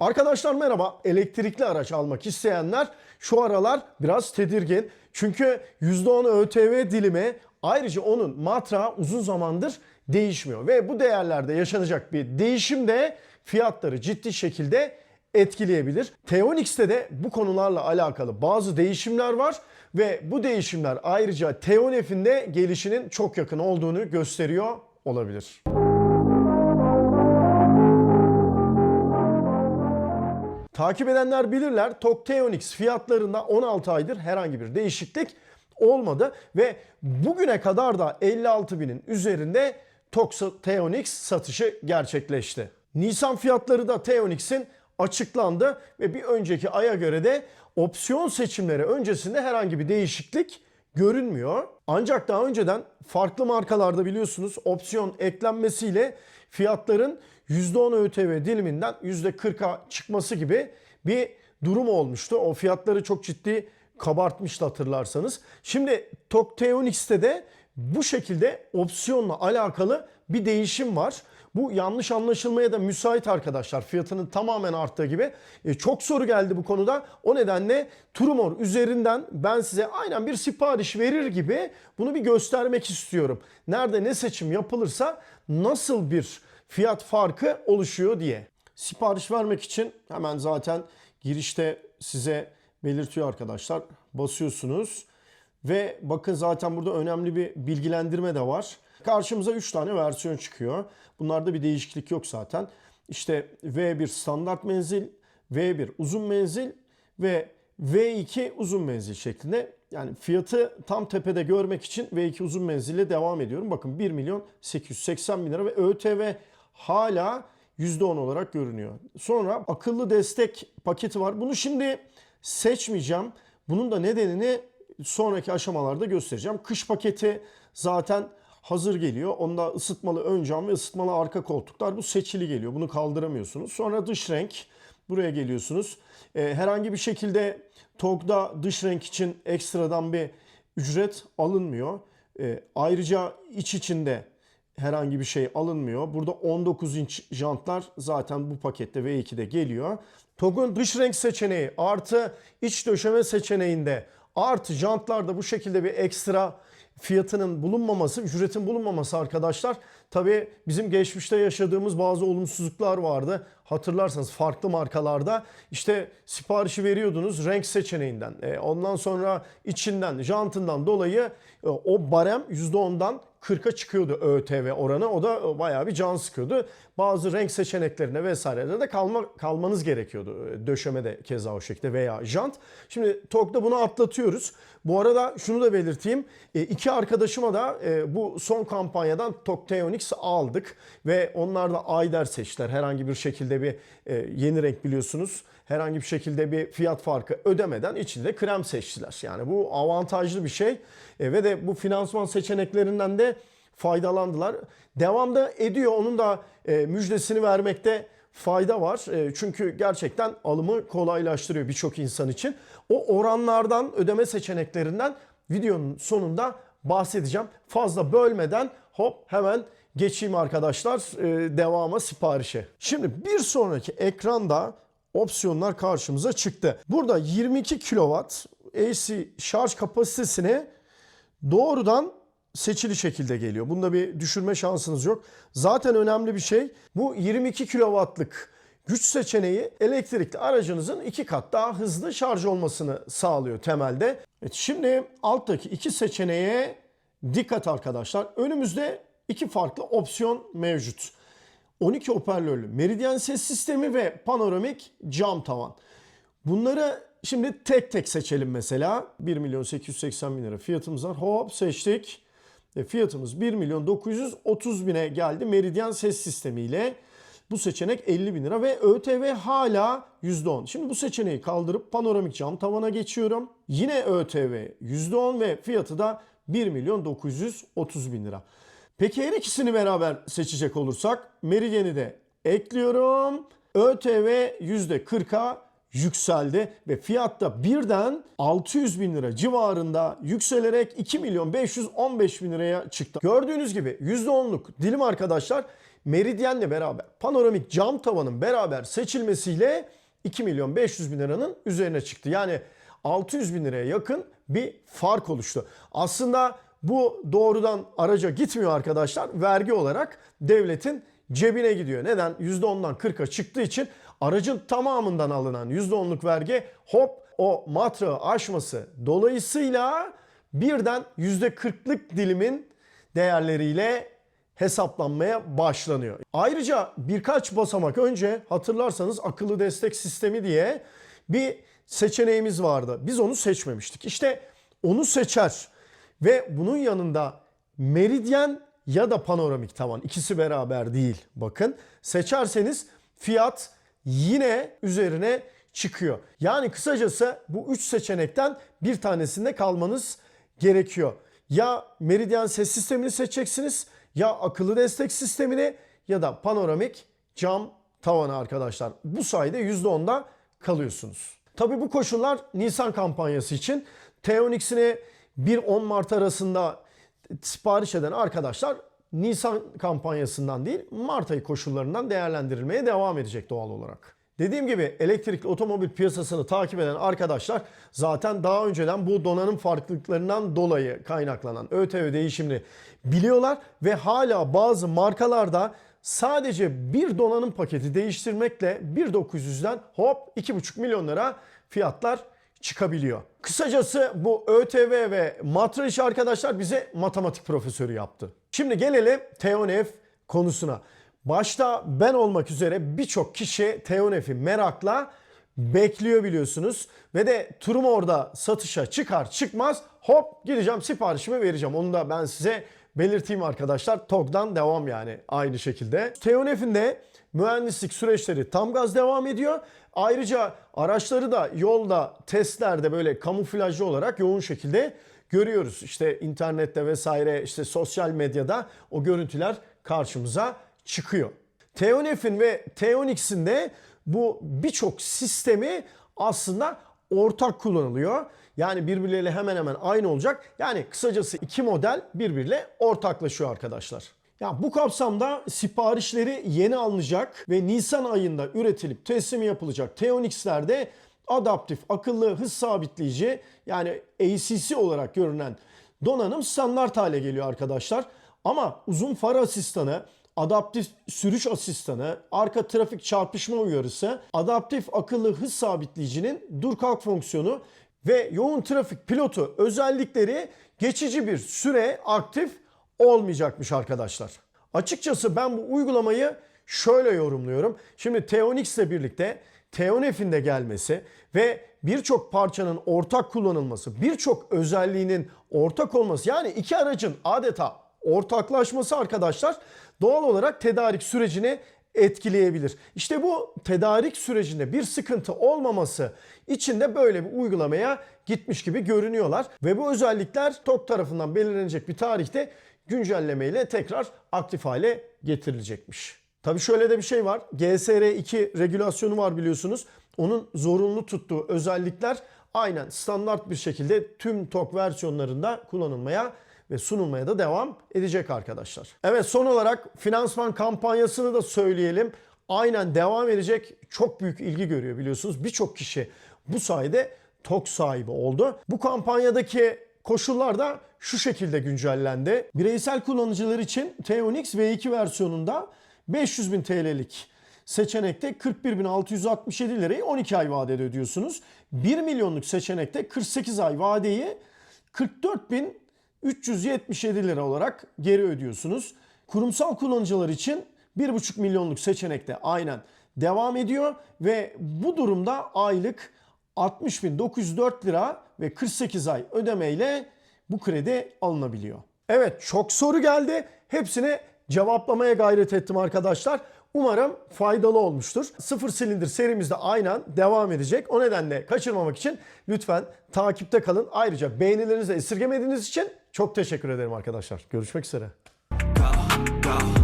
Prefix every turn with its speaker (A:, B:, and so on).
A: Arkadaşlar merhaba. Elektrikli araç almak isteyenler şu aralar biraz tedirgin. Çünkü %10 ÖTV dilimi ayrıca onun matrağı uzun zamandır değişmiyor. Ve bu değerlerde yaşanacak bir değişim de fiyatları ciddi şekilde etkileyebilir. Teonix'te de bu konularla alakalı bazı değişimler var ve bu değişimler ayrıca Teonef'in de gelişinin çok yakın olduğunu gösteriyor olabilir. Takip edenler bilirler TOG Teonix fiyatlarında 16 aydır herhangi bir değişiklik olmadı ve bugüne kadar da 56 binin üzerinde TOG Teonix satışı gerçekleşti. Nisan fiyatları da Teonix'in açıklandı ve bir önceki aya göre de opsiyon seçimleri öncesinde herhangi bir değişiklik görünmüyor. Ancak daha önceden farklı markalarda biliyorsunuz opsiyon eklenmesiyle fiyatların %10 ÖTV diliminden %40'a çıkması gibi bir durum olmuştu. O fiyatları çok ciddi kabartmıştı hatırlarsanız. Şimdi TOG Teonix'te de bu şekilde opsiyonla alakalı bir değişim var. Bu yanlış anlaşılmaya da müsait arkadaşlar. Fiyatının tamamen arttığı gibi. E, çok soru geldi bu konuda. O nedenle Turumor üzerinden ben size aynen bir sipariş verir gibi bunu bir göstermek istiyorum. Nerede ne seçim yapılırsa nasıl bir fiyat farkı oluşuyor diye. Sipariş vermek için hemen zaten girişte size belirtiyor arkadaşlar. Basıyorsunuz ve bakın zaten burada önemli bir bilgilendirme de var. Karşımıza 3 tane versiyon çıkıyor. Bunlarda bir değişiklik yok zaten. İşte V1 standart menzil, V1 uzun menzil ve V2 uzun menzil şeklinde. Yani fiyatı tam tepede görmek için V2 uzun menzille devam ediyorum. Bakın 1 milyon 880 bin lira ve ÖTV hala %10 olarak görünüyor. Sonra akıllı destek paketi var. Bunu şimdi seçmeyeceğim. Bunun da nedenini sonraki aşamalarda göstereceğim. Kış paketi zaten hazır geliyor. Onda ısıtmalı ön cam ve ısıtmalı arka koltuklar bu seçili geliyor. Bunu kaldıramıyorsunuz. Sonra dış renk buraya geliyorsunuz. Ee, herhangi bir şekilde TOG'da dış renk için ekstradan bir ücret alınmıyor. Ee, ayrıca iç içinde herhangi bir şey alınmıyor. Burada 19 inç jantlar zaten bu pakette V2'de geliyor. TOG'un dış renk seçeneği artı iç döşeme seçeneğinde artı jantlarda bu şekilde bir ekstra fiyatının bulunmaması, ücretin bulunmaması arkadaşlar tabi bizim geçmişte yaşadığımız bazı olumsuzluklar vardı. Hatırlarsanız farklı markalarda işte siparişi veriyordunuz renk seçeneğinden. E, ondan sonra içinden, jantından dolayı e, o barem %10'dan 40'a çıkıyordu ÖTV oranı. O da bayağı bir can sıkıyordu. Bazı renk seçeneklerine vesairede de kalma, kalmanız gerekiyordu. Döşeme de keza o şekilde veya jant. Şimdi TOG'da bunu atlatıyoruz. Bu arada şunu da belirteyim. E, iki arkadaşıma da e, bu son kampanyadan TOG aldık. Ve onlar da Ayder seçtiler. Herhangi bir şekilde bir e, yeni renk biliyorsunuz. Herhangi bir şekilde bir fiyat farkı ödemeden içinde krem seçtiler. Yani bu avantajlı bir şey. E, ve de bu finansman seçeneklerinden de faydalandılar. Devamda ediyor. Onun da e, müjdesini vermekte fayda var. E, çünkü gerçekten alımı kolaylaştırıyor birçok insan için. O oranlardan, ödeme seçeneklerinden videonun sonunda bahsedeceğim. Fazla bölmeden hop hemen geçeyim arkadaşlar e, devama siparişe. Şimdi bir sonraki ekranda opsiyonlar karşımıza çıktı. Burada 22 kW AC şarj kapasitesine doğrudan seçili şekilde geliyor. Bunda bir düşürme şansınız yok. Zaten önemli bir şey bu 22 kW'lık güç seçeneği elektrikli aracınızın iki kat daha hızlı şarj olmasını sağlıyor temelde. Evet, şimdi alttaki iki seçeneğe dikkat arkadaşlar. Önümüzde iki farklı opsiyon mevcut. 12 hoparlörlü meridyen ses sistemi ve panoramik cam tavan. Bunları şimdi tek tek seçelim mesela. 1 milyon 880 bin lira fiyatımız var. Hop seçtik. E fiyatımız 1 milyon 930 bine geldi meridyen ses sistemiyle. Bu seçenek 50 bin lira ve ÖTV hala %10. Şimdi bu seçeneği kaldırıp panoramik cam tavana geçiyorum. Yine ÖTV %10 ve fiyatı da 1 milyon 930 bin lira. Peki her ikisini beraber seçecek olursak Meridian'i de ekliyorum. ÖTV %40'a yükseldi ve fiyatta birden 600 bin lira civarında yükselerek 2 milyon 515 bin liraya çıktı. Gördüğünüz gibi %10'luk dilim arkadaşlar Meridyen'le beraber panoramik cam tavanın beraber seçilmesiyle 2 milyon 500 bin liranın üzerine çıktı. Yani 600 bin liraya yakın bir fark oluştu. Aslında bu doğrudan araca gitmiyor arkadaşlar. Vergi olarak devletin cebine gidiyor. Neden? %10'dan 40'a çıktığı için aracın tamamından alınan %10'luk vergi hop o matrağı aşması dolayısıyla birden %40'lık dilimin değerleriyle hesaplanmaya başlanıyor. Ayrıca birkaç basamak önce hatırlarsanız akıllı destek sistemi diye bir seçeneğimiz vardı. Biz onu seçmemiştik. İşte onu seçer ve bunun yanında meridyen ya da panoramik tavan ikisi beraber değil bakın. Seçerseniz fiyat yine üzerine çıkıyor. Yani kısacası bu üç seçenekten bir tanesinde kalmanız gerekiyor. Ya meridyen ses sistemini seçeceksiniz ya akıllı destek sistemini ya da panoramik cam tavanı arkadaşlar. Bu sayede %10'da kalıyorsunuz. Tabi bu koşullar Nisan kampanyası için. Teonix'ini 1-10 Mart arasında sipariş eden arkadaşlar Nisan kampanyasından değil Mart ayı koşullarından değerlendirilmeye devam edecek doğal olarak. Dediğim gibi elektrikli otomobil piyasasını takip eden arkadaşlar zaten daha önceden bu donanım farklılıklarından dolayı kaynaklanan ÖTV değişimini biliyorlar ve hala bazı markalarda sadece bir donanım paketi değiştirmekle 1.900'den hop 2.5 milyon lira fiyatlar çıkabiliyor. Kısacası bu ÖTV ve matra arkadaşlar bize matematik profesörü yaptı. Şimdi gelelim Teonef konusuna. Başta ben olmak üzere birçok kişi Teonef'i merakla bekliyor biliyorsunuz. Ve de turum orada satışa çıkar çıkmaz hop gideceğim siparişimi vereceğim. Onu da ben size belirteyim arkadaşlar. TOG'dan devam yani aynı şekilde. Teonef'in de mühendislik süreçleri tam gaz devam ediyor. Ayrıca araçları da yolda testlerde böyle kamuflajlı olarak yoğun şekilde görüyoruz. İşte internette vesaire işte sosyal medyada o görüntüler karşımıza çıkıyor. Teonef'in ve Teonix'in de bu birçok sistemi aslında ortak kullanılıyor. Yani birbirleriyle hemen hemen aynı olacak. Yani kısacası iki model birbiriyle ortaklaşıyor arkadaşlar. Ya bu kapsamda siparişleri yeni alınacak ve Nisan ayında üretilip teslimi yapılacak Teonix'lerde adaptif akıllı hız sabitleyici yani ACC olarak görünen donanım standart hale geliyor arkadaşlar. Ama uzun far asistanı, adaptif sürüş asistanı, arka trafik çarpışma uyarısı, adaptif akıllı hız sabitleyicinin dur kalk fonksiyonu ve yoğun trafik pilotu özellikleri geçici bir süre aktif olmayacakmış arkadaşlar. Açıkçası ben bu uygulamayı şöyle yorumluyorum. Şimdi Teonix ile birlikte Teonef'in de gelmesi ve birçok parçanın ortak kullanılması, birçok özelliğinin ortak olması yani iki aracın adeta ortaklaşması arkadaşlar doğal olarak tedarik sürecini etkileyebilir. İşte bu tedarik sürecinde bir sıkıntı olmaması için de böyle bir uygulamaya gitmiş gibi görünüyorlar. Ve bu özellikler TOK tarafından belirlenecek bir tarihte güncellemeyle tekrar aktif hale getirilecekmiş. Tabii şöyle de bir şey var. GSR2 regülasyonu var biliyorsunuz. Onun zorunlu tuttuğu özellikler aynen standart bir şekilde tüm TOK versiyonlarında kullanılmaya ve sunulmaya da devam edecek arkadaşlar. Evet son olarak finansman kampanyasını da söyleyelim. Aynen devam edecek. Çok büyük ilgi görüyor biliyorsunuz. Birçok kişi bu sayede TOK sahibi oldu. Bu kampanyadaki koşullar da şu şekilde güncellendi. Bireysel kullanıcılar için Teonix V2 versiyonunda 500 bin TL'lik seçenekte 41.667 lirayı 12 ay vadede ödüyorsunuz. 1 milyonluk seçenekte 48 ay vadeyi 44.377 lira olarak geri ödüyorsunuz. Kurumsal kullanıcılar için 1,5 milyonluk seçenekte aynen devam ediyor ve bu durumda aylık 60.904 lira ve 48 ay ödemeyle bu kredi alınabiliyor. Evet çok soru geldi. Hepsini cevaplamaya gayret ettim arkadaşlar. Umarım faydalı olmuştur. Sıfır silindir serimizde aynen devam edecek. O nedenle kaçırmamak için lütfen takipte kalın. Ayrıca beğenilerinizi esirgemediğiniz için çok teşekkür ederim arkadaşlar. Görüşmek üzere.
B: go, go.